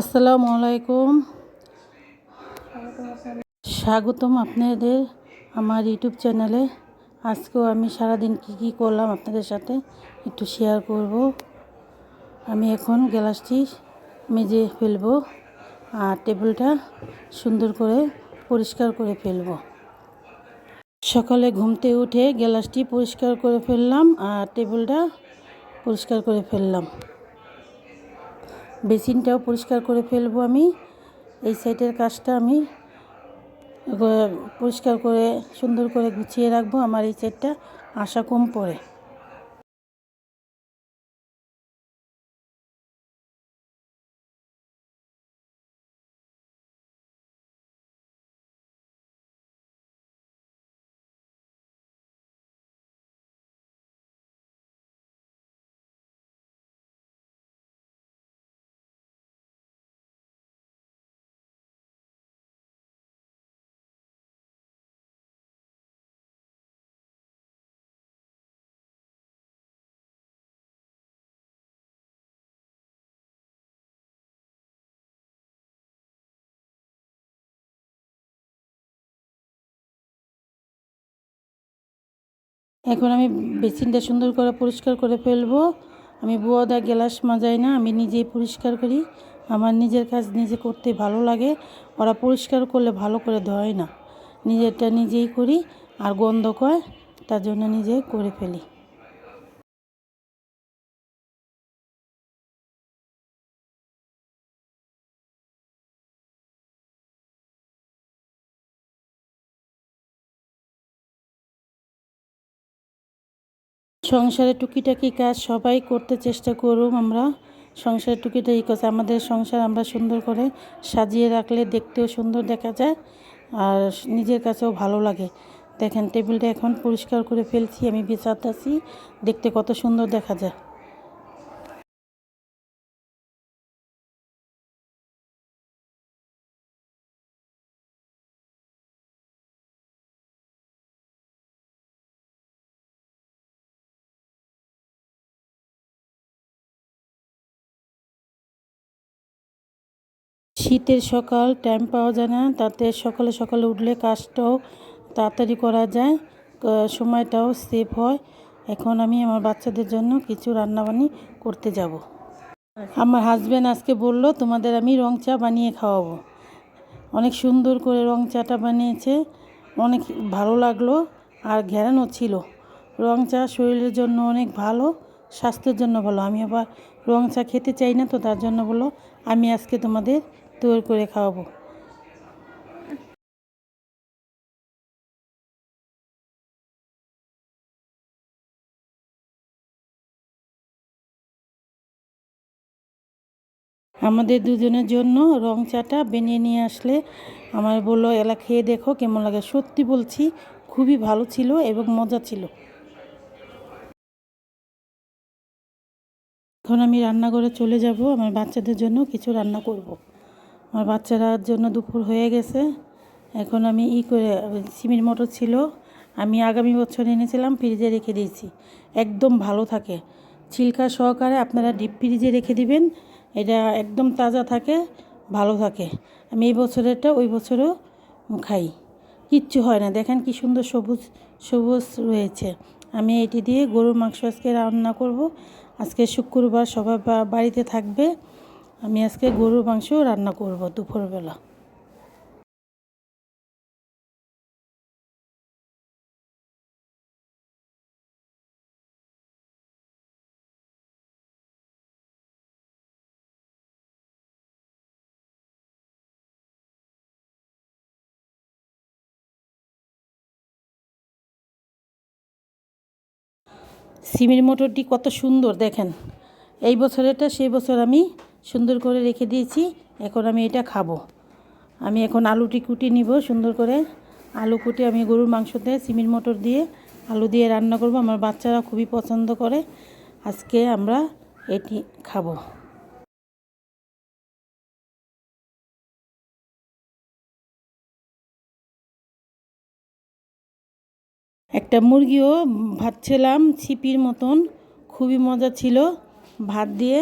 আসসালামু আলাইকুম। স্বাগতম আপনাদের আমার ইউটিউব চ্যানেলে। আজকেও আমি সারাদিন কী কী করলাম আপনাদের সাথে একটু শেয়ার করব। আমি এখন গ্লাসটি মেজে ফেলব আর টেবিলটা সুন্দর করে পরিষ্কার করে ফেলব। সকালে ঘুমতে উঠে গ্লাসটি পরিষ্কার করে ফেললাম আর টেবিলটা পরিষ্কার করে ফেললাম। বেসিনটাও পরিষ্কার করে ফেলব আমি। এই সাইডের কাজটা আমি পরিষ্কার করে সুন্দর করে গুছিয়ে রাখব আমার এই সাইডটা, আশা কম পড়ে। এখন আমি বেসিনটা সুন্দর করে পরিষ্কার করে ফেলব। আমি বুয়াদা গ্লাস মাজাই না, আমি নিজেই পরিষ্কার করি। আমার নিজের কাজ নিজে করতে ভালো লাগে, ওরা পরিষ্কার করলে ভালো করে ধোয় না। নিজেরটা নিজেই করি, আর গন্ধ কয়, তার জন্য নিজে করে ফেলি। সংসারে টুকিটাকি কাজ সবাই করতে চেষ্টা করুম আমরা। সংসারে টুকিটাকি কাজ আমাদের সংসার আমরা সুন্দর করে সাজিয়ে রাখলে দেখতেও সুন্দর দেখা যায় আর নিজের কাছেও ভালো লাগে। দেখেন, টেবিলটা এখন পরিষ্কার করে ফেলছি, আমি বিছাতাছি দেখতে কত সুন্দর দেখা যায়। শীতের সকাল টাইম পাওয়া যায় না। তাতে সকালে সকালে উঠলে কাজটাও তাড়াতাড়ি করা যায় সময়টাও সেভ হয়। এখন আমি আমার বাচ্চাদের জন্য কিছু রান্নাবান্নি করতে যাব। আমার হাজব্যান্ড আজকে বলল, তোমাদের আমি রং চা বানিয়ে খাওয়াবো। অনেক সুন্দর করে রং চাটা বানিয়েছে, অনেক ভালো লাগল আর ঘেরানো ছিল। রং চা শরীরের জন্য অনেক ভালো, স্বাস্থ্যের জন্য ভালো। আমি আবার রং চা খেতে চাই না তো তার জন্য বলল, আমি আজকে তোমাদের তৈরি করে খাওয়াবো। আমাদের দুজনের জন্য রং চাটা বেনিয়ে নিয়ে আসলে আমার বলল, এলা খেয়ে দেখো কেমন লাগে। সত্যি বলছি, খুবই ভালো ছিল এবং মজা ছিল। এখন আমি রান্নাঘরে চলে যাব, আমার বাচ্চাদের জন্য কিছু রান্না করব। আমার বাচ্চারার জন্য দুপুর হয়ে গেছে। এখন আমি ই করে, সিমির মটর ছিল, আমি আগামী বছর এনেছিলাম, ফ্রিজে রেখে দিয়েছি। একদম ভালো থাকে। ছিলকা সহকারে আপনারা ডিপ ফ্রিজে রেখে দিবেন, এটা একদম তাজা থাকে, ভালো থাকে। আমি এই বছরেরটা, ওই বছরও খাই। কিচ্ছু হয় না, দেখেন কি সুন্দর সবুজ সবুজ রয়েছে। আমি এটি দিয়ে গরুর মাংস আজকে রান্না করব। আজকে শুক্রবার সবাই বাড়িতে থাকবে। আমি আজকে গরুর মাংস রান্না করব দুপুরবেলা। সিমের মোটরটি কত সুন্দর দেখেন। এই বছরেরটা, সেই বছর আমি সুন্দর করে রেখে দিয়েছি। এখন আমি এটা খাব। আমি এখন আলুটি কুটি নিব সুন্দর করে। আলু কুটি আমি গরুর মাংসতে, সিমির মোটর দিয়ে আলু দিয়ে রান্না করব। আমার বাচ্চারা খুবই পছন্দ করে। আজকে আমরা এটি খাব। একটা মুরগিও ভাজছিলাম ছিপির মতন। খুবই মজা ছিল। ভাত দিয়ে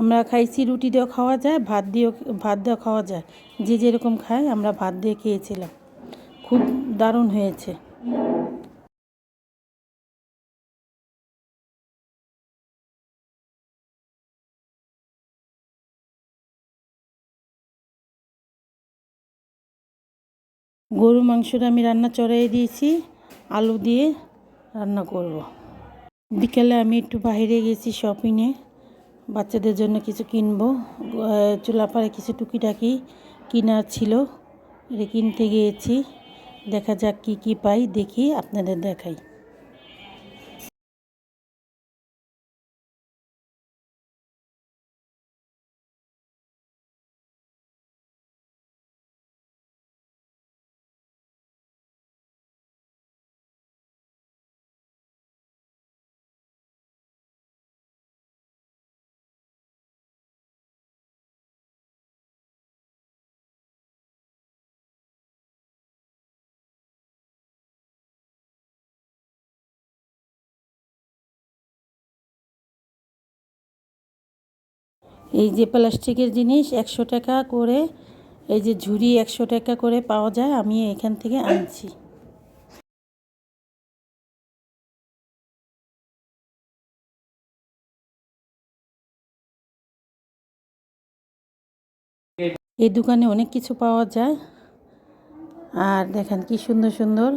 আমরা খাইছি, রুটি দিয়েও খাওয়া যায়, ভাত দিয়েও ভাত দিয়েও খাওয়া যায়। যে যেরকম খায়, আমরা ভাত দিয়ে খেয়েছিলাম। খুব দারুণ হয়েছে। গরু মাংসটা আমি রান্না চড়াই দিয়েছি, আলু দিয়ে রান্না করব। বিকেলে আমি একটু বাইরে গেছি শপিংয়ে বাচ্চাদের জন্য কিছু কিনবো। চুলাপাড়ে কিছু টুকিটাকি কেনার ছিল। এটা কিনতে গিয়েছি। দেখা যাক কি কি পাই, দেখি আপনাদের দেখাই। এই যে প্লাস্টিকের জিনিস, একশো টাকা করে, এই যে ঝুড়ি একশো টাকা করে পাওয়া যায়, আমি এখান থেকে আনছি। এই দোকানে অনেক কিছু পাওয়া যায়। আর দেখেন কি সুন্দর সুন্দর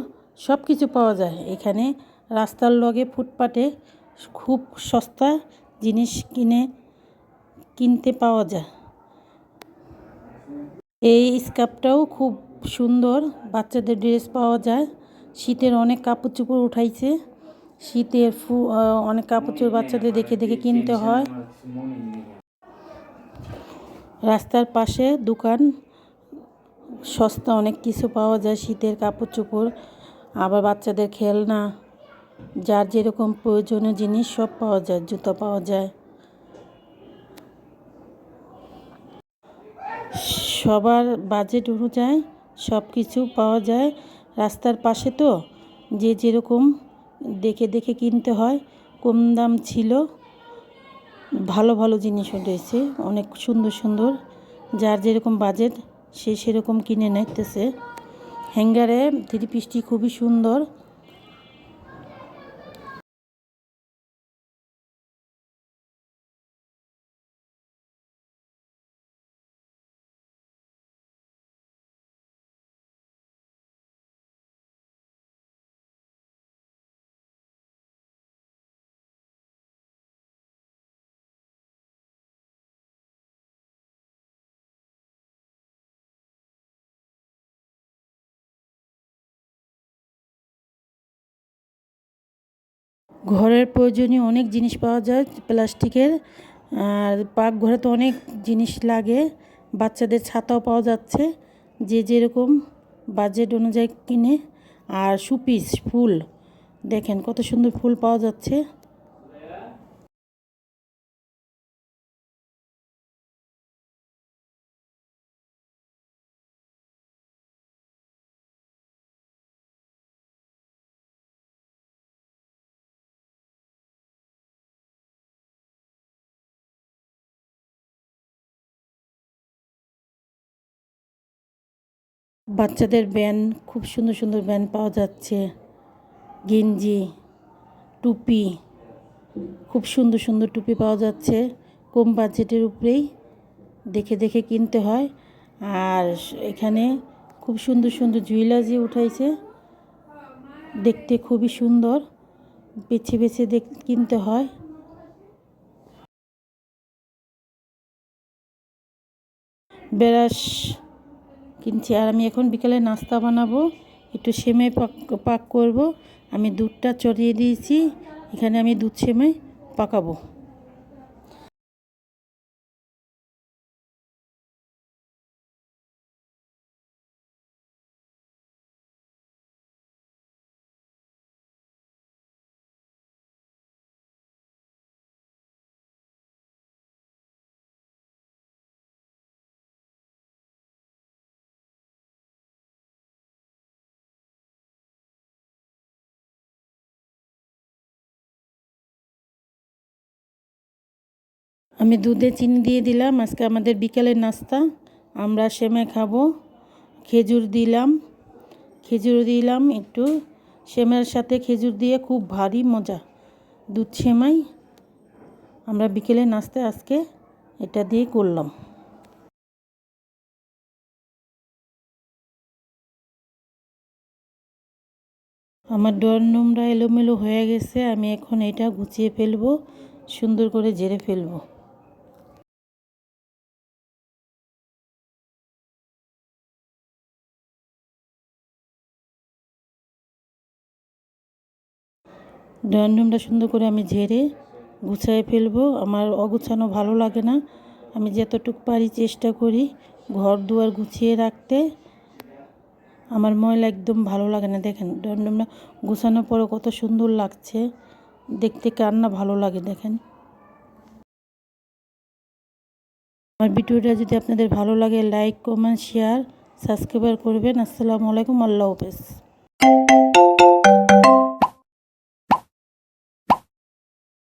সব কিছু পাওয়া যায়। এখানে রাস্তার লগে ফুটপাতে খুব সস্তা জিনিস কিনে কিনতে পাওয়া যায়। এই স্কার্ফটাও খুব সুন্দর, বাচ্চাদের ড্রেস পাওয়া যায়। শীতের অনেক কাপড় চোপড় উঠাইছে। শীতের ফু অনেক কাপড় চোপড় বাচ্চাদের দেখে দেখে কিনতে হয়। রাস্তার পাশে দোকান, সস্তা অনেক কিছু পাওয়া যায় শীতের কাপড় চোপড় আবার বাচ্চাদের খেলনা, যার যেরকম প্রয়োজনীয় জিনিস সব পাওয়া যায়, জুতো পাওয়া যায়। সবার বাজেট অনুযায়ী সব কিছু পাওয়া যায়। রাস্তার পাশে তো যে যেরকম দেখে দেখে কিনতে হয়, কম দাম ছিল। ভালো ভালো জিনিস রয়েছে, অনেক সুন্দর সুন্দর। যার যেরকম বাজেট, সে সেরকম কিনে নিতেছে। হ্যাঙ্গারে থ্রি পিসটি খুবই সুন্দর। ঘরের প্রয়োজনীয় অনেক জিনিস পাওয়া যায় প্লাস্টিকের, আর পাকঘরে তো অনেক জিনিস লাগে, বাচ্চাদের ছাতাও পাওয়া যাচ্ছে, যে যেরকম বাজেট অনুযায়ী কিনে, আর সুপিস ফুল, দেখেন কত সুন্দর ফুল পাওয়া যাচ্ছে। বাচ্চাদের ব্যান, খুব সুন্দর সুন্দর ব্যান পাওয়া যাচ্ছে। গেঞ্জি, টুপি, খুব সুন্দর সুন্দর টুপি পাওয়া যাচ্ছে। কম বাজেটের উপরেই দেখে দেখে কিনতে হয়। আর এখানে খুব সুন্দর সুন্দর জুয়েলারি উঠাইছে। দেখতে খুবই সুন্দর। বেছে বেছে দেখ, কিনতে হয়। বেরাস কিনছি। আর আমি এখন বিকালে নাস্তা বানাবো, একটু সেমাই পাক পাক করব। আমি দুধটা চড়িয়ে দিয়েছি, এখানে আমি দুধ সেমাই পাকাবো। আমি দুধে চিনি দিয়ে দিলাম। আজকে আমাদের বিকেলের নাস্তা। আমরা সেমাই খাব। খেজুর দিলাম। খেজুর দিলাম একটু। সেমাইয়ের সাথে খেজুর দিয়ে খুব ভারী মজা। দুধ সেমাই। আমরা বিকেলে নাস্তা আজকে এটা দিয়ে করলাম। আমার ডর নোংরা এলোমেলো হয়ে গেছে। আমি এখন এটা গুছিয়ে ফেলব। সুন্দর করে জেরে ফেলব। ডয়ারনুমটা সুন্দর করে আমি ঝেড়ে গুছাই ফেলব। আমার অগুছানো ভালো লাগে না। আমি যতটুকু পারি চেষ্টা করি ঘর দুয়ার গুছিয়ে রাখতে। আমার ময়লা একদম ভালো লাগে না। দেখেন ডয়ারনুমটা গুছানোর পরে কত সুন্দর লাগছে। দেখতে কার না ভালো লাগে, দেখেন। আমার ভিডিওটা যদি আপনাদের ভালো লাগে লাইক কমেন্ট শেয়ার সাবস্ক্রাইবার করবেন। আসসালামু আলাইকুম, আল্লাহ হাফেজ।